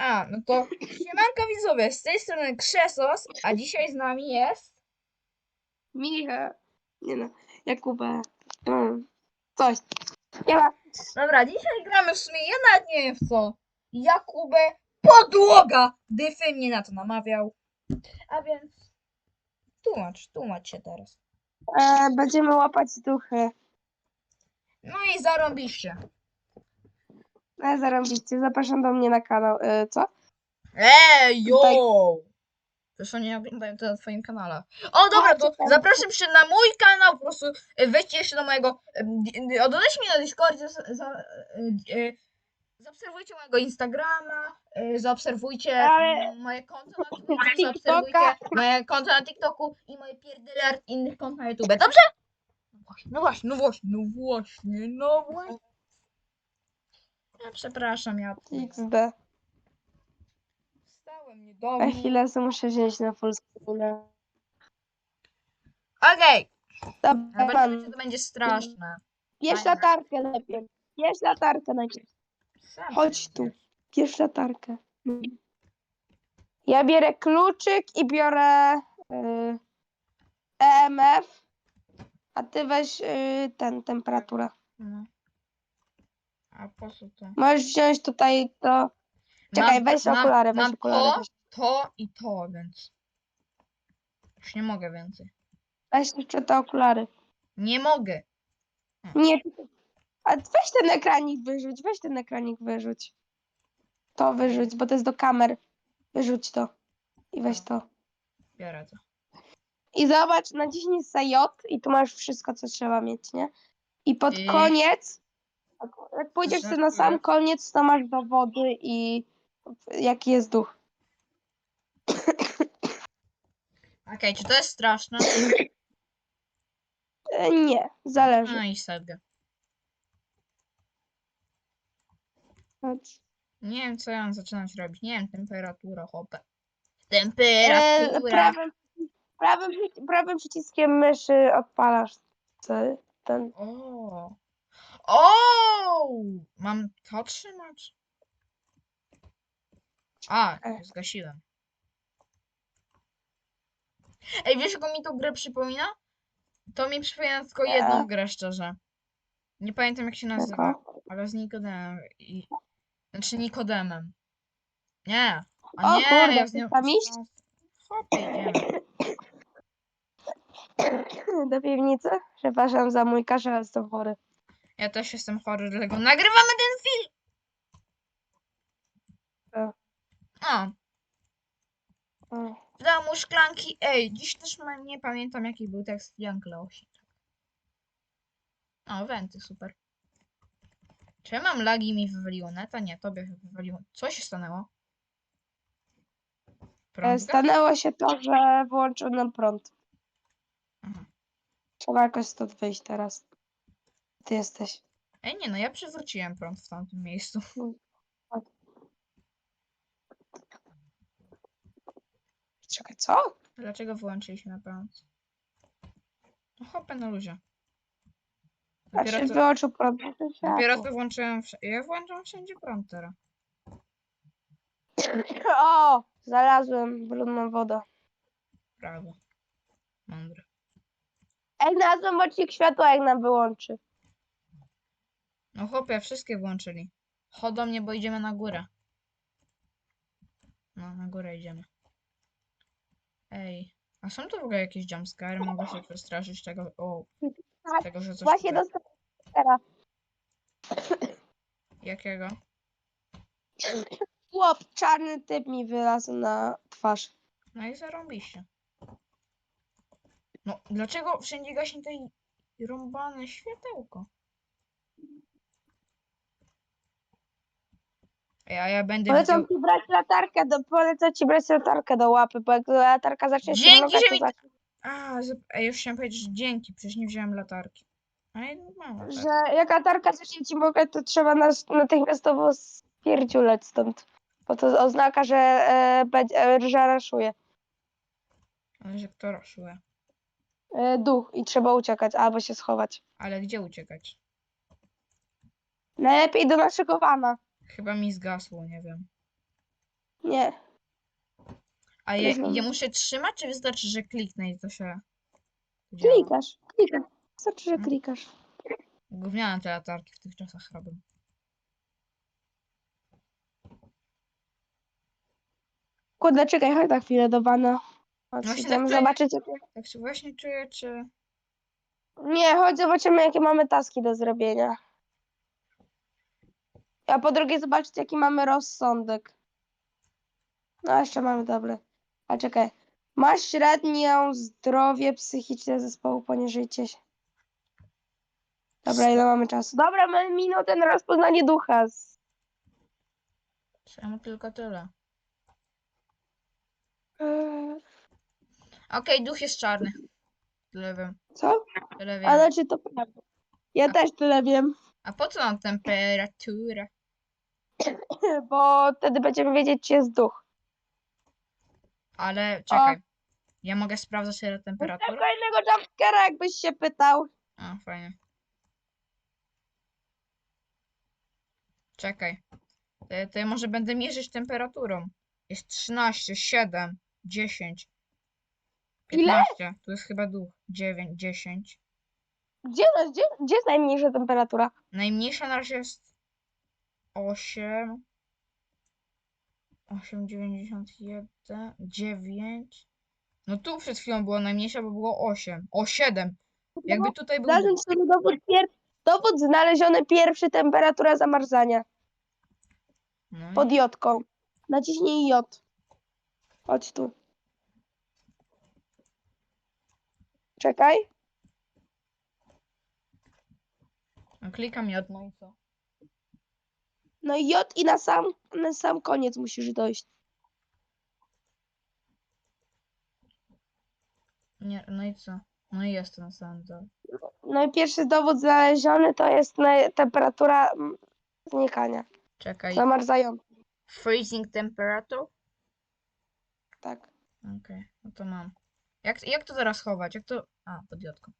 A, no to siemanko widzowie, z tej strony Krzesos, a dzisiaj z nami jest... Micha. Nie no, Jakubę. Mm, Coś. Nie ma. Dobra, dzisiaj gramy w sumie, ja nawet nie wiem w co. Jakubę Podłoga! Dyfy mnie na to namawiał. A więc... Tłumacz, tłumacz się teraz. E, będziemy łapać duchy. No i zarąbiście. E, zarobiście. Zapraszam do mnie na kanał. E, co? Ej, Tutaj- yo! Zresztą nie oglądają to na twoim kanale. O, dobra, to zapraszam się na mój kanał, po prostu e, wejdźcie jeszcze do mojego, e, dodajcie mnie na Discordzie, za, za, e, e, zaobserwujcie mojego Instagrama, e, zaobserwujcie Ale- moje konto na TikToka. zaobserwujcie moje konto na TikToku i moje pierdyle innych kont na YouTube, dobrze? No właśnie, no właśnie, no właśnie, no właśnie. Ja przepraszam, ja XD. wstałem chwilę sobie muszę wziąć na full screen. Okej, Dobra, zobaczymy, pan. to będzie straszne. Bierz Fajne. latarkę najpierw. Bierz latarkę najpierw. Sam Chodź tu. Bierz latarkę. Ja bierę kluczyk i biorę y, EMF. A ty weź y, ten, temperaturę. No. A po co to? Możesz wziąć tutaj to. Czekaj, weź mam, okulary, weź mam okulary. to, Weź, to i to, więc już nie mogę więcej. weź jeszcze te okulary. Nie mogę. Nie. A weź ten ekranik wyrzuć, weź ten ekranik wyrzuć. To wyrzuć, bo to jest do kamer. Wyrzuć to. I weź to. Biorę to. I zobacz, naciśnij sobie J i tu masz wszystko, co trzeba mieć, nie? I pod I- koniec, jak- jak pójdziesz sobie na sam Żartuję. koniec, to masz dowody i jaki jest duch. Okej, czy to jest straszne? E, Nie, zależy. No i sadgę. Chodź. Nie wiem, co ja mam zaczynać robić. Nie wiem, temperatura, hopę. E, Temperatura. prawym, prawym, przyci- prawym przyciskiem myszy odpalasz te- ten. O. O! Mam to trzymać? A, E. zgasiłem. Ej, wiesz, jaką mi tą grę przypomina? To mi przypomina tylko jedną E. grę, szczerze. Nie pamiętam, jak się nazywa, ale z Nikodemem i... Znaczy Nikodemem. Nie. O A nie, kurde, ja z nią... tam iść? Do piwnicy? Przepraszam za mój kaszel, ale jestem chory. Ja też jestem chory, dlatego nagrywamy ten film! E. O, O. w domu szklanki. Ej, dziś też nie pamiętam jaki był tekst Jan Klausi. O, wenty, super. Czy ja mam lagi mi wywaliło neta? Nie, tobie wywaliło. Co się stanęło? E, Prąd? Stanęło się to, że wyłączył nam prąd. Aha. Trzeba jakoś stąd wyjść teraz. Ty jesteś. Ej, nie no, ja przywróciłem prąd w tamtym miejscu. Czekaj, co? Dlaczego wyłączyliśmy prąd? No hopę na luzie. Znaczy Dopiero to, wyłączył prąd. no to dopiero to włączyłem. wsz- Ja włączam wszędzie prąd teraz. O! Znalazłem brudną wodę. Brawo. Mądre. Ej, znalazłem mocnik światła, jak nam wyłączy. No chłopie, wszystkie włączyli. Chodź do mnie, bo idziemy na górę. No, na górę idziemy. Ej. A są tu w ogóle jakieś jumpscare? Mogę się przestraszyć tego, o, tego, że coś Właśnie tutaj... dostałem. Jakiego? Chłop, czarny typ mi wylazł na twarz. No i zarąbiście. No, dlaczego wszędzie gaśnie tej rąbane światełko? Ej, a ja będę Polecam widział... ci brać latarkę do, polecam ci brać latarkę do łapy, bo jak latarka zacznie się Dzięki, mrugać, że to mi- znaczy, A, zap- Ej, już chciałem powiedzieć, że dzięki, przecież nie wziąłem latarki. Ale mam latarkę. że jak latarka zacznie ci mrugać, to trzeba nas natychmiastowo spierdziuleć stąd. Bo to oznaka, że e, e, że raszuje. Ale że kto raszuje? E, duch i trzeba uciekać albo się schować. Ale gdzie uciekać? Najlepiej do naszego wana. Chyba mi zgasło, nie wiem. Nie. A Rozumiem. je muszę trzymać, czy wystarczy, że kliknę i to się działa? Klikasz, klikasz. Wystarczy, że Mhm. klikasz. Gówniane te latarki w tych czasach robią. Kurde, czekaj, chodź na chwilę do bana. Chodź, Właśnie idziemy tak czuję. zobaczyć, jakie... Tak się właśnie czuję, czy... Nie, chodź, zobaczymy, jakie mamy taski do zrobienia. A po drugie, zobaczyć, jaki mamy rozsądek. No, jeszcze mamy dobry. A czekaj. Masz średnią zdrowie psychiczne zespołu poniżej 10. Dobra, ile mamy czasu? Dobra, mamy minutę na rozpoznanie ducha. Czemu tylko tyle? Eee, Okej, duch jest czarny. Tyle wiem. Co? Tyle wiem. Ale czy to prawda? Ja też tyle wiem, A po co nam temperatura? bo wtedy będziemy wiedzieć, czy jest duch. Ale czekaj. Ja mogę sprawdzać ile temperatura? Kolejnego jumpscare'a, jakbyś się pytał. A, fajnie. Czekaj. To, to ja może będę mierzyć temperaturą. Jest 13, 7, 10, Ile? 15. Tu jest chyba duch. 9, 10. Gdzie, gdzie, gdzie jest najmniejsza temperatura? Najmniejsza na razie jest 8. 8,91, 9. No tu przed chwilą było najmniejsza, bo było 8. O 7. Jakby tutaj był. Dowód, pier... dowód znaleziony pierwszy, temperatura zamarzania. No, Pod jodką. Naciśnij J. Chodź tu. Czekaj. no, klikam jedno i co? No i J i na sam, na sam koniec musisz dojść. Nie, no i co? No i jest to na samym dole. No i pierwszy dowód znaleziony to jest na- temperatura mm, znikania. Czekaj. Zamarzająca. Freezing temperature? Tak. Okej, no to mam. Jak, jak to teraz chować? Jak to. A, pod jodką.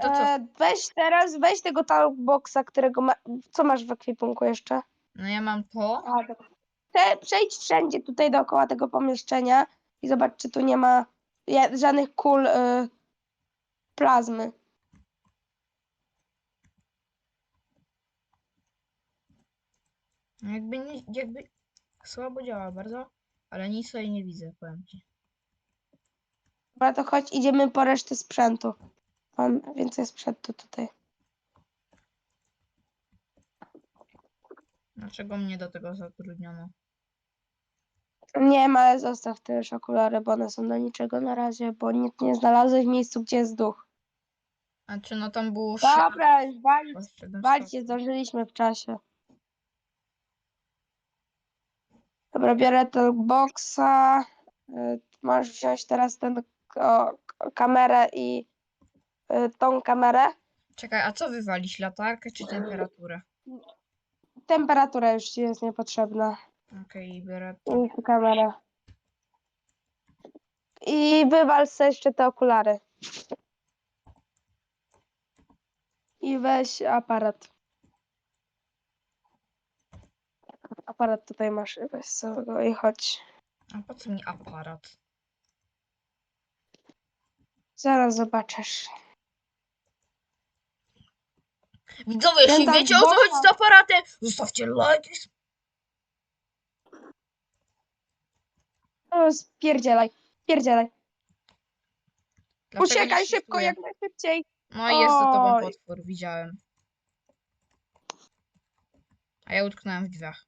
To co? E, weź teraz, weź tego talkboxa, którego ma... Co masz w ekwipunku jeszcze? No ja mam to. A, dobra. Te, przejdź wszędzie tutaj dookoła tego pomieszczenia i zobacz, czy tu nie ma ja- żadnych kul y, plazmy. No jakby, nie, jakby słabo działa bardzo, ale nic tutaj nie widzę, powiem ci. Dobra, to chodź, idziemy po resztę sprzętu. Mam więcej sprzętu tutaj. Dlaczego mnie do tego zatrudniono? Nie ma, ale zostaw te już okulary, bo one są do niczego na razie, bo nic nie znalazłeś w miejscu, gdzie jest duch. A czy no tam było Dobra, już siedem walić, zdążyliśmy w czasie. Dobra, biorę talkboxa. y, Masz wziąć teraz ten o, k- kamerę i y, tą kamerę. Czekaj, a co wywalić? Latarkę czy temperaturę? Temperatura już ci jest niepotrzebna. Okej, biorę. I tu kamerę. I wywal sobie jeszcze te okulary. I weź aparat. Aparat tutaj masz. Weź sobie go i chodź. A po co mi aparat? Zaraz zobaczysz. Widzowie, jeśli Ten wiecie o co talkboxa- chodzi z aparatem, zostawcie like. O, spierdzielaj. Spierdzielaj. Dlaczego nie Uciekaj szybko, jak najszybciej. No i jest za tobą Oj. potwór, widziałem. A ja utknąłem w drzwiach.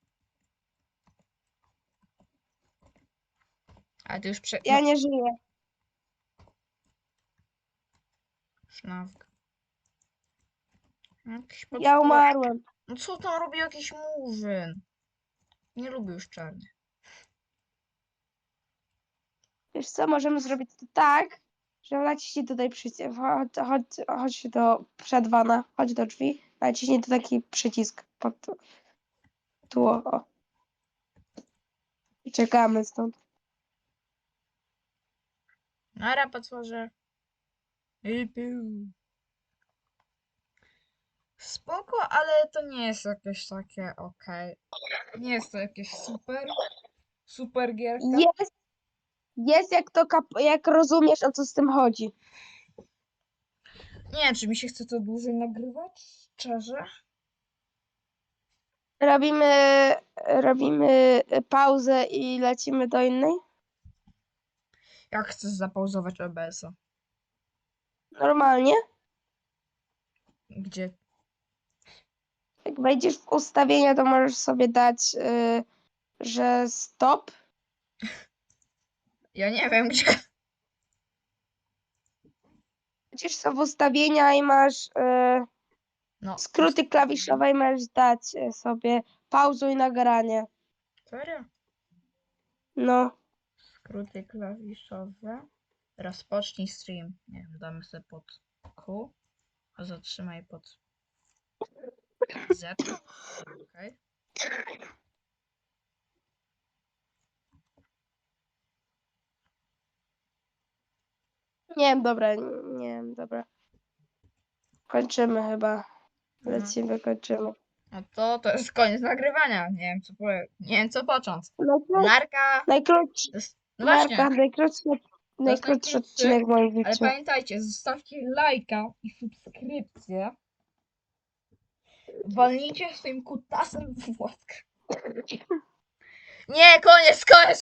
Ale ty już prze... Ja no, nie żyję. sznawk. Jakiś Ja umarłem. No co tam robi jakiś murzyn? Nie lubię już czarnych. Wiesz co, możemy zrobić to tak, że naciśnij tutaj przycisk. Chodź, chodź, chodź do przedwana, chodź do drzwi. Naciśnij tu taki przycisk pod tu. O. I czekamy stąd. Nara potworze. Piu. Spoko, ale to nie jest jakieś takie okej. Nie jest to jakieś super. Super gierka. Jest, jest jak to, kap- jak rozumiesz, o co z tym chodzi. Nie wiem, czy mi się chce to dłużej nagrywać, szczerze. Robimy, robimy pauzę i lecimy do innej. Jak chcesz zapauzować OBS-a? Normalnie. Gdzie? Jak wejdziesz w ustawienia, to możesz sobie dać, y, że stop. Ja nie wiem, gdzie. Wejdziesz sobie w ustawienia i masz y, No. skróty klawiszowe i możesz dać y, sobie pauzuj nagranie. Serio? No. Skróty klawiszowe. Rozpocznij stream. Nie wiem, damy sobie pod Q, a zatrzymaj pod Z. Okej. Nie wiem, dobra, nie wiem, dobra. Kończymy chyba. Mhm. Lecimy, kończymy. No to to jest koniec nagrywania. Nie wiem co powie... Nie wiem co począć. Najkró- Narka. Najkrótszy, No właśnie. Marka, najkrótszy, najkrótszy odcinek moim Ale pamiętajcie, zostawcie lajka i subskrypcję. Walnijcie swoim kutasem w łaskę. Nie, koniec, koniec!